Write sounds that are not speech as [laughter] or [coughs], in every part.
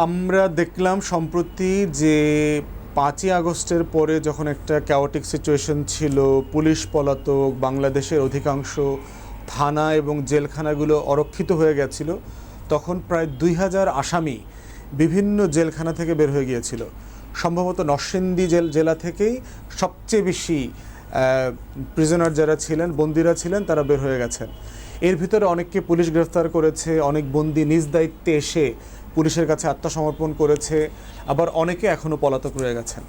আমরা দেখলাম সম্প্রতি যে পাঁচই আগস্টের পরে যখন একটা ক্যাওটিক সিচুয়েশন ছিল, পুলিশ পলাতক, বাংলাদেশের অধিকাংশ থানা এবং জেলখানাগুলো অরক্ষিত হয়ে গেছিল, তখন প্রায় দুই হাজার আসামি বিভিন্ন জেলখানা থেকে বের হয়ে গিয়েছিল। সম্ভবত নরসিংদী জেল, জেলা থেকেই সবচেয়ে বেশি প্রিজনার যারা ছিলেন, বন্দিরা ছিলেন, তারা বের হয়ে গেছেন। এর ভিতরে অনেককে পুলিশ গ্রেফতার করেছে, অনেক বন্দি নিজ দায়িত্বে এসে পুলিশের কাছে আত্মসমর্পণ করেছে, আবার অনেকে এখনও পলাতক রয়ে গেছেন।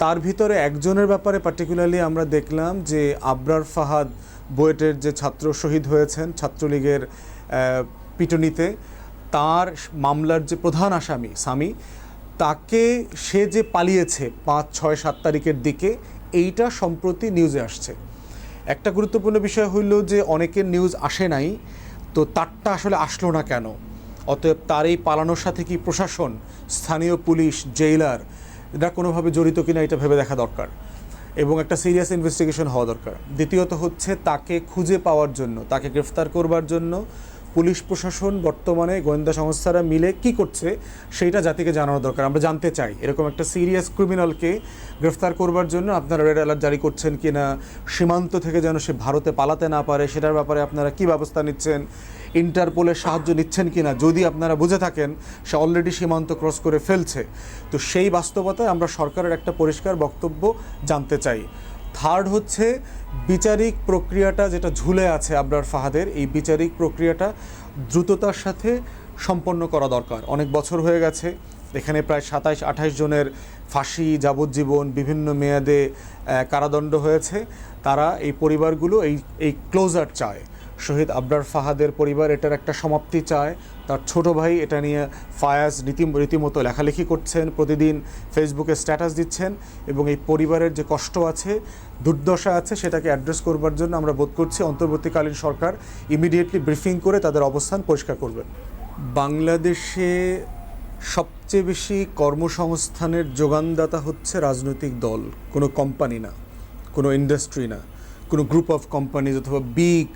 তার ভিতরে একজনের ব্যাপারে পার্টিকুলারলি আমরা দেখলাম যে আবরার ফাহাদ বুয়েটের যে ছাত্র শহীদ হয়েছেন ছাত্রলীগের পিটুনিতে, তার মামলার যে প্রধান আসামি স্বামী তাকে সে যে পালিয়েছে পাঁচ, ছয়, সাত তারিখের দিকে, এইটা সম্প্রতি নিউজে আসছে। একটা গুরুত্বপূর্ণ বিষয় হইল যে অনেকের নিউজ আসে নাই, তো তারটা আসলে আসলো না কেন? অতএব তার এই পালানোর সাথে কি প্রশাসন, স্থানীয় পুলিশ, জেইলার, এরা কোনোভাবে জড়িত কিনা এটা ভেবে দেখা দরকার এবং একটা সিরিয়াস ইনভেস্টিগেশন হওয়া দরকার। দ্বিতীয়ত হচ্ছে তাকে খুঁজে পাওয়ার জন্য, তাকে গ্রেফতার করবার জন্য পুলিশ প্রশাসন বর্তমানে গোয়েন্দা সংস্থারা মিলে কি করছে সেইটা জাতিকে জানানো দরকার। আমরা জানতে চাই, এরকম একটা সিরিয়াস ক্রিমিনালকে গ্রেফতার করবার জন্য আপনারা রেড অ্যালার্ট জারি করছেন কিনা, সীমান্ত থেকে যেন সে ভারতে পালাতে না পারে, সেটার ব্যাপারে আপনারা কি ব্যবস্থা নিচ্ছেন ইন্টারপোলের সাহায্য নিচ্ছেন কি না যদি আপনারা বুঝে থাকেন সে অলরেডি সীমান্ত ক্রস করে ফেলছে। তো সেই বাস্তবতায় আমরা সরকারের একটা পরিষ্কার বক্তব্য জানতে চাই। থার্ড হচ্ছে বিচারিক প্রক্রিয়াটা যেটা ঝুলে আছে আবরার ফাহাদের, এই বিচারিক প্রক্রিয়াটা দ্রুততার সাথে সম্পন্ন করা দরকার। অনেক বছর হয়ে গেছে, এখানে প্রায় সাতাইশ, আঠাইশ জনের ফাঁসি, যাবজ্জীবন, বিভিন্ন মেয়াদে কারাদণ্ড হয়েছে। তারা এই পরিবারগুলো এই এই ক্লোজার চায়। শহীদ আবরার ফাহাদের পরিবার এটার একটা সমাপ্তি চায়। তার ছোট ভাই এটা নিয়ে ফায়াজ রীতি রীতিমতো লেখালেখি করছেন, প্রতিদিন ফেসবুকে স্ট্যাটাস দিচ্ছেন এবং এই পরিবারের যে কষ্ট আছে, দুর্দশা আছে সেটাকে অ্যাড্রেস করবার জন্য আমরা বোধ করছি অন্তর্বর্তীকালীন সরকার ইমিডিয়েটলি ব্রিফিং করে তাদের অবস্থান পরিষ্কার করবেন। বাংলাদেশে সবচেয়ে বেশি কর্মসংস্থানের যোগানদাতা হচ্ছে রাজনৈতিক দল, কোনো কোম্পানি না, কোনো ইন্ডাস্ট্রি না, কোনো গ্রুপ অফ কোম্পানিজ অথবা বিগ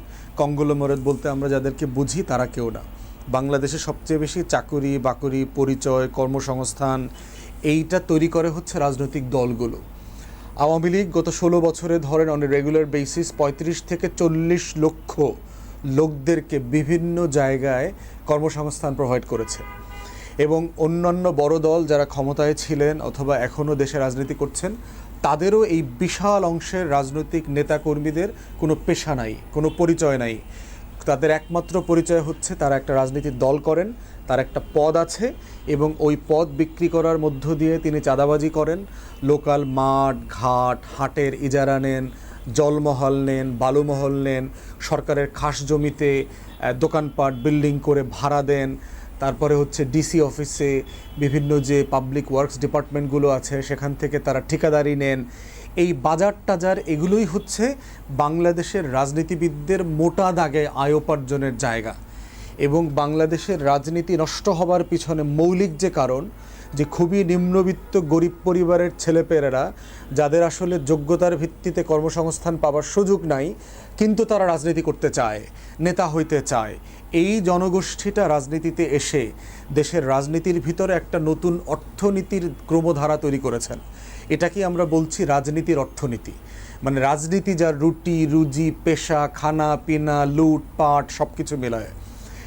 কঙ্গলোমরেট বলতে আমরা যাদেরকে বুঝি তারা কেউ না। বাংলাদেশে সবচেয়ে বেশি চাকুরি, বাকুরি, পরিচয়, কর্মসংস্থান এইটা তৈরি করে হচ্ছে রাজনৈতিক দলগুলো। আওয়ামী লীগ গত ষোলো বছরে ধরেন অন রেগুলার বেসিস পঁয়ত্রিশ থেকে চল্লিশ লক্ষ লোকদেরকে বিভিন্ন জায়গায় কর্মসংস্থান প্রোভাইড করেছে। এবং অন্যান্য বড় দল যারা ক্ষমতায় ছিলেন অথবা এখনও দেশে রাজনীতি করছেন, তাদেরও এই বিশাল অংশের রাজনৈতিক নেতাকর্মীদের কোনো পেশা নাই, কোনো পরিচয় নাই। তাদের একমাত্র পরিচয় হচ্ছে তারা একটা রাজনীতির দল করেন, তার একটা পদ আছে এবং ওই পদ বিক্রি করার মধ্য দিয়ে তিনি চাঁদাবাজি করেন। লোকাল মাঠ, ঘাট, হাটের ইজারা নেন, জলমহল নেন, বালুমহল নেন, সরকারের খাস জমিতে দোকানপাট, বিল্ডিং করে ভাড়া দেন। তারপরে হচ্ছে ডিসি অফিসে বিভিন্ন যে পাবলিক ওয়ার্কস ডিপার্টমেন্টগুলো আছে, সেখান থেকে তারা ঠিকাদারি নেন। এই বাজার টাজার এগুলোই হচ্ছে বাংলাদেশের রাজনীতিবিদদের মোটা দাগে আয় উপার্জনের জায়গা। এবং বাংলাদেশের রাজনীতি নষ্ট হবার পিছনে মৌলিক যে কারণ, যে খুবই নিম্নবিত্ত গরিব পরিবারের ছেলেপেলেরা, যাদের আসলে যোগ্যতার ভিত্তিতে কর্মসংস্থান পাওয়ার সুযোগ নাই, কিন্তু তারা রাজনীতি করতে চায়, নেতা হইতে চায়। এই জনগোষ্ঠীটা রাজনীতিতে এসে দেশের রাজনীতির ভিতরে একটা নতুন অর্থনীতির ক্রমধারা তৈরি করেছেন। এটাকে আমরা বলছি রাজনীতির অর্থনীতি? মানে রাজনীতি যার রুটি, রুজি, পেশা, খানা, পিনা, লুট, পাট সব কিছু মেলায়।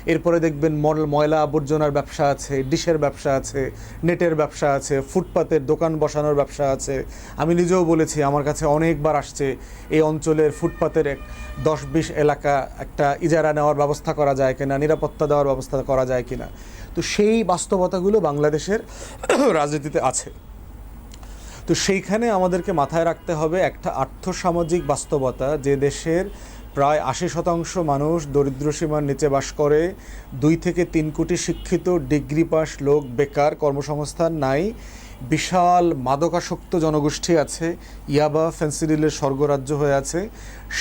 এরপরে দেখবেন মল- ময়লা আবর্জনার ব্যবসা আছে, ডিশের ব্যবসা আছে, নেটের ব্যবসা আছে, ফুটপাতের দোকান বসানোর ব্যবসা আছে। আমি নিজেও বলেছি, আমার কাছে অনেকবার আসছে এই অঞ্চলের ফুটপাতের এক দশ বিশ এলাকা একটা ইজারা নেওয়ার ব্যবস্থা করা যায় কিনা, নিরাপত্তা দেওয়ার ব্যবস্থা করা যায় কিনা। তো সেই বাস্তবতাগুলো বাংলাদেশের [coughs] রাজনীতিতে আছে। তো সেইখানে আমাদেরকে মাথায় রাখতে হবে একটা আর্থসামাজিক বাস্তবতা যে দেশের প্রায় আশি শতাংশ মানুষ দরিদ্র সীমার নিচে বাস করে। দুই থেকে তিন কোটি শিক্ষিত ডিগ্রি পাস লোক বেকার কর্মসংস্থান নাই। বিশাল মাদকাসক্ত জনগোষ্ঠী আছে, ইয়াবা ফেন্সিডিলের স্বর্গরাজ্য হয়ে আছে।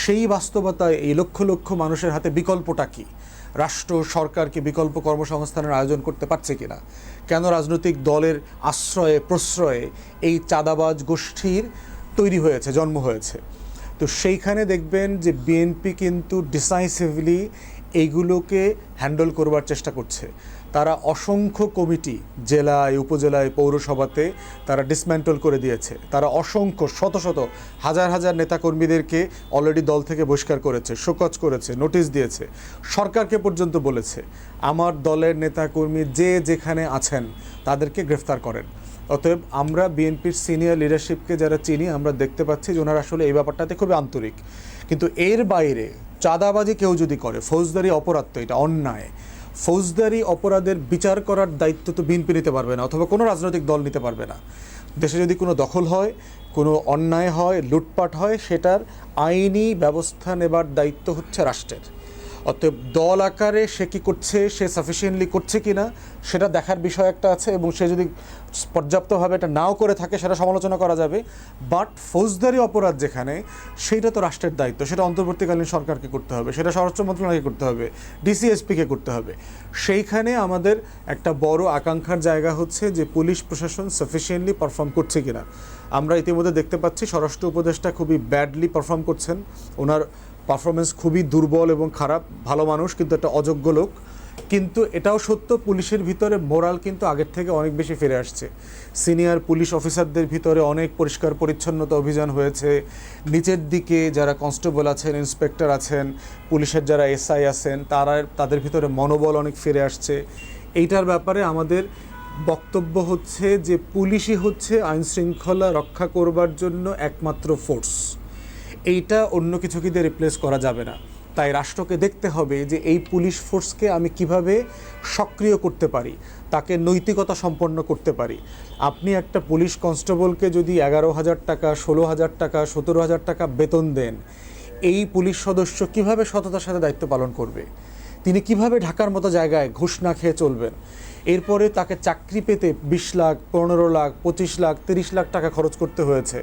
সেই বাস্তবতায় এই লক্ষ লক্ষ মানুষের হাতে বিকল্পটা কী? রাষ্ট্র সরকারকে বিকল্প কর্মসংস্থানের আয়োজন করতে পারছে কিনা? কেন রাজনৈতিক দলের আশ্রয়ে, প্রশ্রয়ে এই চাঁদাবাজ গোষ্ঠীর তৈরি হয়েছে, জন্ম হয়েছে? তো সেইখানে দেখবেন যে বিএনপি কিন্তু ডিসাইসিভলি এইগুলোকে হ্যান্ডেল করবার চেষ্টা করছে। তারা অসংখ্য কমিটি জেলায়, উপজেলায়, পৌরসভাতে তারা ডিসম্যান্টল করে দিয়েছে। তারা অসংখ্য, শত শত, হাজার হাজার নেতাকর্মীদেরকে অলরেডি দল থেকে বহিষ্কার করেছে, শোকজ করেছে নোটিশ দিয়েছে। সরকারকে পর্যন্ত বলেছে, আমার দলের নেতাকর্মী যে যেখানে আছেন, তাদেরকে গ্রেফতার করেন। অতএব আমরা বিএনপির সিনিয়র লিডারশিপকে যারা চিনি, আমরা দেখতে পাচ্ছি যে ওনারা আসলে এই ব্যাপারটাতে খুবই আন্তরিক। কিন্তু এর বাইরে চাঁদাবাজি কেউ যদি করে, ফৌজদারি অপরাধ তো এটা অন্যায়। ফৌজদারি অপরাধের বিচার করার দায়িত্ব তো বিএনপি নিতে পারবে না, অথবা কোনো রাজনৈতিক দল নিতে পারবে না। দেশে যদি কোনো দখল হয়, কোনো অন্যায় হয়, লুটপাট হয়, সেটার আইনি ব্যবস্থা নেবার দায়িত্ব হচ্ছে রাষ্ট্রের। অতএব দল আকারে সে কি করছে, সে সাফিসিয়েন্টলি করছে কি না সেটা দেখার বিষয় একটা আছে এবং সে যদি পর্যাপ্তভাবে এটা নাও করে থাকে, সেটা সমালোচনা করা যাবে। বাট ফৌজদারি অপরাধ যেখানে, সেইটা তো রাষ্ট্রের দায়িত্ব, সেটা অন্তর্বর্তীকালীন সরকারকে করতে হবে, সেটা স্বরাষ্ট্র মন্ত্রণালয়কে করতে হবে ডিসিএসপিকে করতে হবে। সেইখানে আমাদের একটা বড় আকাঙ্ক্ষার জায়গা হচ্ছে যে পুলিশ প্রশাসন সাফিসিয়েন্টলি পারফর্ম করছে কিনা। আমরা ইতিমধ্যে দেখতে পাচ্ছি, স্বরাষ্ট্র উপদেষ্টা খুবই ব্যাডলি পারফর্ম করছেন। ওনার পারফরমেন্স খুবই দুর্বল এবং খারাপ, ভালো মানুষ, কিন্তু একটা অযোগ্য লোক। কিন্তু এটাও সত্য, পুলিশের ভিতরে মোরাল কিন্তু আগের থেকে অনেক বেশি ফিরে আসছে। সিনিয়র পুলিশ অফিসারদের ভিতরে অনেক পরিষ্কার পরিচ্ছন্নতা অভিযান হয়েছে। নিচের দিকে যারা কনস্টেবল আছেন, ইন্সপেক্টর আছেন, পুলিশের যারা এসআই আছেন, তারা তাদের ভিতরে মনোবল অনেক ফিরে আসছে। এইটার ব্যাপারে আমাদের বক্তব্য হচ্ছে যে পুলিশই হচ্ছে আইনশৃঙ্খলা রক্ষা করবার জন্য একমাত্র ফোর্স এইটা অন্য কিছুকে দিয়ে রিপ্লেস করা যাবে না। তাই রাষ্ট্রকে দেখতে হবে যে এই পুলিশ ফোর্সকে আমি কীভাবে সক্রিয় করতে পারি, তাকে নৈতিকতা সম্পন্ন করতে পারি। আপনি একটা পুলিশ কনস্টেবলকে যদি এগারো হাজার টাকা, ষোলো হাজার টাকা, সতেরো হাজার টাকা বেতন দেন, এই পুলিশ সদস্য কীভাবে সততার সাথে দায়িত্ব পালন করবে? তিনি কীভাবে ঢাকার মতো জায়গায় ঘুষ না খেয়ে চলবেন? এরপরে তাকে চাকরি পেতে বিশ লাখ, পনেরো লাখ, পঁচিশ লাখ, তিরিশ লাখ টাকা খরচ করতে হয়েছে।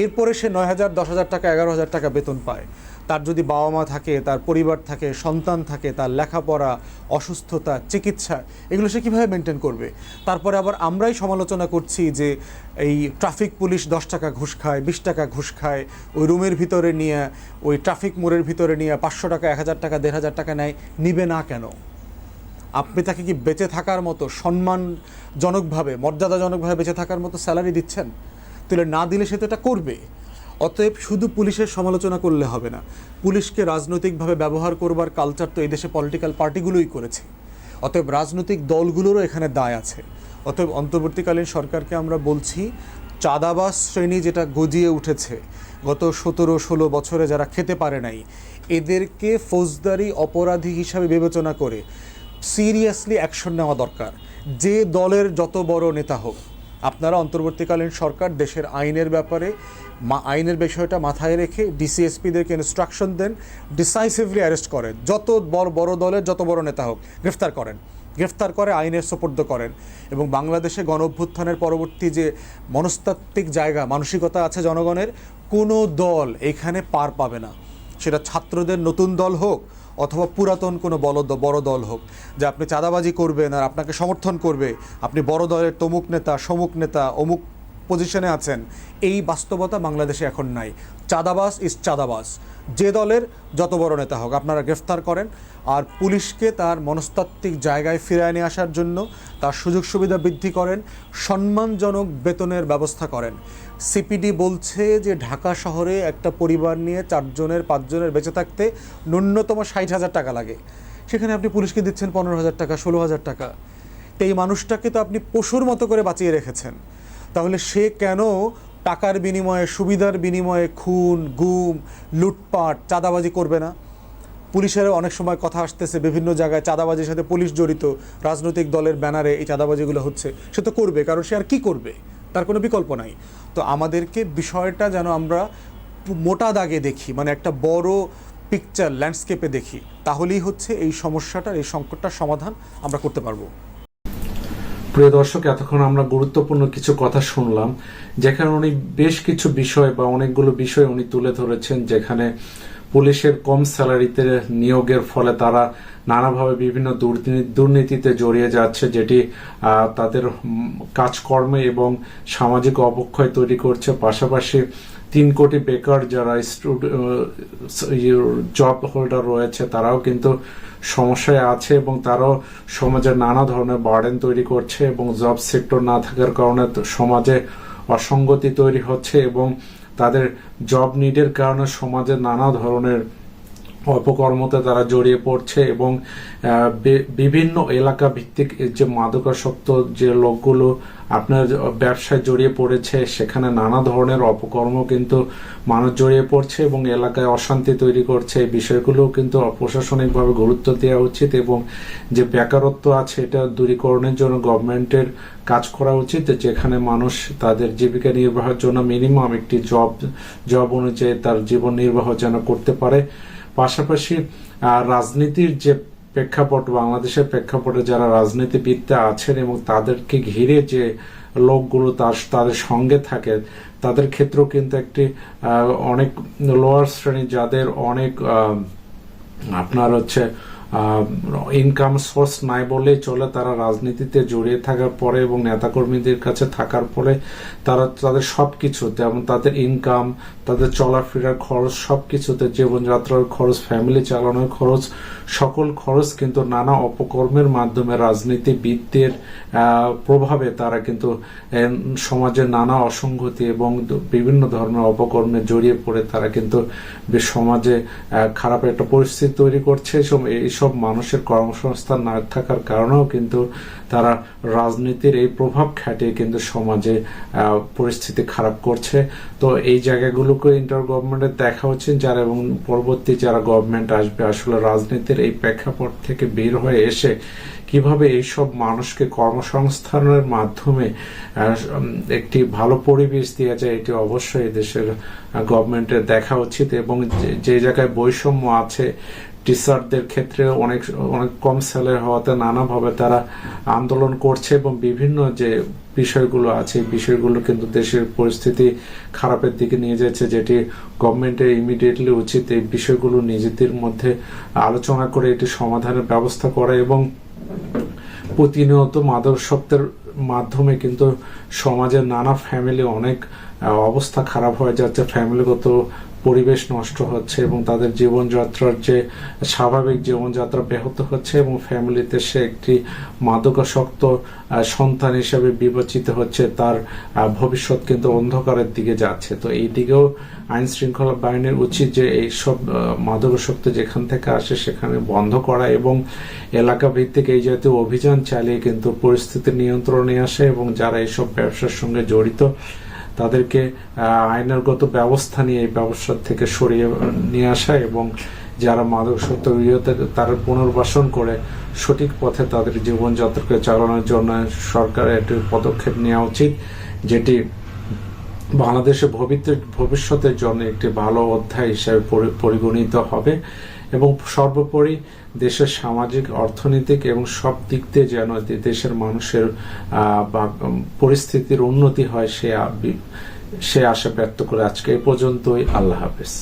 এরপরে সে নয় হাজার, দশ হাজার টাকা, এগারো হাজার টাকা বেতন পায়। তার যদি বাবা মা থাকে, তার পরিবার থাকে, সন্তান থাকে, তার লেখাপড়া, অসুস্থতা, চিকিৎসা, এগুলো সে কীভাবে মেনটেন করবে? তারপরে আবার আমরাই সমালোচনা করছি যে এই ট্রাফিক পুলিশ দশ টাকা ঘুষ খায়, বিশ টাকা ঘুষ খায়, ওই রুমের ভিতরে নিয়ে, ওই ট্রাফিক মোড়ের ভিতরে নিয়ে পাঁচশো টাকা, এক হাজার টাকা, দেড় হাজার টাকা নেয়, নিবে না কেন? আপনি তাকে কি বেঁচে থাকার মতো সম্মানজনকভাবে, মর্যাদাজনকভাবে বেঁচে থাকার মতো স্যালারি দিচ্ছেন? তাহলে না দিলে সে তো এটা করবে। অতএব শুধু পুলিশের সমালোচনা করলে হবে না। পুলিশকে রাজনৈতিকভাবে ব্যবহার করবার কালচার তো এই দেশে পলিটিক্যাল পার্টিগুলোই করেছে। অতএব রাজনৈতিক দলগুলোরও এখানে দায় আছে। অতএব অন্তর্বর্তীকালীন সরকারকে আমরা বলছি, চাঁদাবাস শ্রেণি যেটা গজিয়ে উঠেছে, গত সতেরো, ষোলো বছরে যারা খেতে পারে নাই, এদেরকে ফৌজদারি অপরাধী হিসাবে বিবেচনা করে সিরিয়াসলি অ্যাকশন নেওয়া দরকার। যে দলের যত বড় নেতা হোক আপনারা অন্তর্বর্তীকালীন সরকার, দেশের আইনের ব্যাপারে আইনের বিষয়টা মাথায় রেখে ডিসিএসপিদেরকে ইনস্ট্রাকশন দেন ডিসাইসিভলি অ্যারেস্ট করেন। যত বড় বড় দলের, যত বড় নেতা হোক, গ্রেফতার করেন। গ্রেফতার করে আইনের সোপর্দ করেন এবং বাংলাদেশে গণ অভ্যুত্থানের পরবর্তী যে মনস্তাত্ত্বিক জায়গা, মানসিকতা আছে জনগণের, কোনো দল এখানে পার পাবে না। সেটা ছাত্রদের নতুন দল হোক অথবা পুরাতন কোনো দ- বড় দল হোক, যে আপনি চাঁদাবাজি করবেন আর আপনাকে সমর্থন করবে, আপনি বড় দলের তমুক নেতা, সমুক নেতা, অমুক পজিশনে আছেন, এই বাস্তবতা বাংলাদেশে এখন নাই। চাঁদাবাস ইজ চাঁদাবাস যে দলের যত বড় নেতা হোক, আপনারা গ্রেফতার করেন আর পুলিশকে তার মনস্তাত্ত্বিক জায়গায় ফিরিয়ে নিয়ে আসার জন্য তার সুযোগ সুবিধা বৃদ্ধি করেন, সম্মানজনক বেতনের ব্যবস্থা করেন। সিপিডি বলছে যে ঢাকা শহরে একটা পরিবার নিয়ে চারজনের, পাঁচজনের বেঁচে থাকতে ন্যূনতম ষাট হাজার টাকা লাগে। সেখানে আপনি পুলিশকে দিচ্ছেন পনেরো হাজার টাকা, ষোলো হাজার টাকা। তো এই মানুষটাকে তো আপনি পশুর মতো করে বাঁচিয়ে রেখেছেন। তাহলে সে কেন টাকার বিনিময়ে, সুবিধার বিনিময়ে খুন, গুম, লুটপাট, চাঁদাবাজি করবে না? পুলিশের অনেক সময় কথা আসতেছে, বিভিন্ন জায়গায় চাঁদাবাজির সাথে পুলিশ জড়িত। রাজনৈতিক দলের ব্যানারে এই চাঁদাবাজিগুলো হচ্ছে। সে তো করবে, কারণ সে আর কি করবে? তার কোনো বিকল্প নাই। তো আমাদেরকে বিষয়টা যেন আমরা মোটা দাগে দেখি মানে একটা বড় পিকচার ল্যান্ডস্কেপে দেখি, তাহলেই হচ্ছে এই সমস্যাটার, এই সংকটটার সমাধান আমরা করতে পারব। প্রিয় দর্শক, এতক্ষণ আমরা গুরুত্বপূর্ণ কিছু কথা শুনলাম, যেখানে উনি বেশ কিছু বিষয় বা অনেকগুলো বিষয় উনি তুলে ধরেছেন, যেখানে পুলিশের কম স্যালারিতে নিয়োগের ফলে তারা নানাভাবে বিভিন্ন দুর্নীতি- দুর্নীতিতে জড়িয়ে যাচ্ছে, যেটি তাদের কাজকর্মে এবং সামাজিক অবক্ষয় তৈরি করছে। পাশাপাশি তিন কোটি বেকার যারা জব হোল্ডার রয়েছে, তারাও কিন্তু সমস্যায় আছে এবং তারাও সমাজে নানা ধরনের বার্ডেন তৈরি করছে এবং জব সেক্টর না থাকার কারণে সমাজে অসঙ্গতি তৈরি হচ্ছে এবং তাদের জব নিডের কারণে সমাজে নানা ধরনের অপকর্মতে তারা জড়িয়ে পড়ছে এবং বিভিন্ন এলাকা ভিত্তিক যে মাদকাসক্ত যে লোকগুলো আপনার ব্যবসায় জড়িয়ে পড়েছে, সেখানে নানা ধরনের অপকর্ম কিন্তু মানুষ জড়িয়ে পড়ছে এবং এলাকায় অশান্তি তৈরি করছে। এই বিষয়গুলো কিন্তু প্রশাসনিকভাবে গুরুত্ব দেওয়া উচিত এবং যে বেকারত্ব আছে, এটা দূরীকরণের জন্য গভর্নমেন্টের কাজ করা উচিত, যেখানে মানুষ তাদের জীবিকা নির্বাহের জন্য মিনিমাম একটি জব জব অনুযায়ী তার জীবন নির্বাহ যেন করতে পারে। পাশাপাশি রাজনীতির যে প্রেক্ষাপট, বাংলাদেশের প্রেক্ষাপটে যারা রাজনীতিবিদরা আছেন এবং তাদেরকে ঘিরে যে লোকগুলো তার, তাদের সঙ্গে থাকে, তাদের ক্ষেত্রেও কিন্তু একটি অনেক লোয়ার শ্রেণি যাদের অনেক আপনার হচ্ছে ইনকাম সোর্স নাই বললেই চলে, তারা রাজনীতিতে জড়িয়ে থাকার পরে এবং নেতাকর্মীদের কাছে থাকার পরে তারা তাদের সবকিছু যেমন তাদের ইনকাম তাদের চলাফেরার খরচ সব কিছুতে জীবনযাত্রার খরচ ফ্যামিলি চালানোর খরচ, সকল খরচ কিন্তু নানা অপকর্মের মাধ্যমে রাজনীতিবিদদের প্রভাবে তারা কিন্তু সমাজে নানা অসঙ্গতি এবং বিভিন্ন ধরনের অপকর্মে জড়িয়ে পড়ে তারা কিন্তু সমাজে খারাপ একটা পরিস্থিতি তৈরি করছে। এইসব এইসব মানুষের কর্মসংস্থান না থাকার কারণেও কিন্তু তারা রাজনীতির এই প্রভাব খাটিয়ে কিন্তু সমাজে পরিস্থিতি খারাপ করছে। তো এই জায়গাগুলোকে ইন্টার গভর্নমেন্টের দেখা উচিত যারা এবং পরবর্তী যারা গভর্নমেন্ট আসবে, আসলে রাজনীতির এই প্রেক্ষাপট থেকে বের হয়ে এসে কীভাবে এইসব মানুষকে কর্মসংস্থানের মাধ্যমে একটি ভালো পরিবেশ দেওয়া যায়, এটি অবশ্যই দেশের গভর্নমেন্টের দেখা উচিত এবং যে জায়গায় বৈষম্য আছে টিচারদের ক্ষেত্রে অনেক অনেক কম স্যালারি হওয়াতে নানাভাবে তারা আন্দোলন করছে এবং বিভিন্ন যে বিষয়গুলো আছে, এই বিষয়গুলো কিন্তু দেশের পরিস্থিতি খারাপের দিকে নিয়ে যাচ্ছে, যেটি গভর্নমেন্টের ইমিডিয়েটলি উচিত এই বিষয়গুলো নিজেদের মধ্যে আলোচনা করে এটি সমাধানের ব্যবস্থা করা এবং প্রতিনিয়ত মাদকাসক্তের মাধ্যমে কিন্তু সমাজের নানা ফ্যামিলি অনেক, অবস্থা খারাপ হয়ে যাচ্ছে ফ্যামিলিগত পরিবেশ নষ্ট হচ্ছে এবং তাদের জীবনযাত্রার যে স্বাভাবিক জীবনযাত্রা ব্যাহত হচ্ছে এবং ফ্যামিলিতে সে একটি মাদকাসক্ত সন্তান হিসেবে বিবেচিত হচ্ছে, তার ভবিষ্যৎ কিন্তু অন্ধকারের দিকে যাচ্ছে। তো এই দিকেও আইন শৃঙ্খলা বাহিনীর উচিত যে এইসব মাদকাসক্ত যেখান থেকে আসে সেখানে বন্ধ করা এবং এলাকা ভিত্তিক এই জাতীয় অভিযান চালিয়ে কিন্তু পরিস্থিতি নিয়ন্ত্রণে আসে এবং যারা এইসব ব্যবসার সঙ্গে জড়িত তাদেরকে আইনগত ব্যবস্থা নিয়ে এই ব্যবসা থেকে সরিয়ে নিয়ে আসা এবং যারা মাদকাসক্ত তারা পুনর্বাসন করে সঠিক পথে তাদের জীবনযাত্রাকে চালানোর জন্য সরকারের একটি পদক্ষেপ নেওয়া উচিত, যেটি ভবিষ্যৎ ভবিষ্যতের জন্য একটি ভালো অধ্যায় হিসেবে পরি- পরিগণিত হবে। এবং সর্বোপরি দেশের সামাজিক, অর্থনৈতিক এবং সব দিক দিয়ে যেন দেশের মানুষের পরিস্থিতির উন্নতি হয় সে সে আশা ব্যক্ত করে আজকে এ পর্যন্তই। আল্লাহ হাফেজ।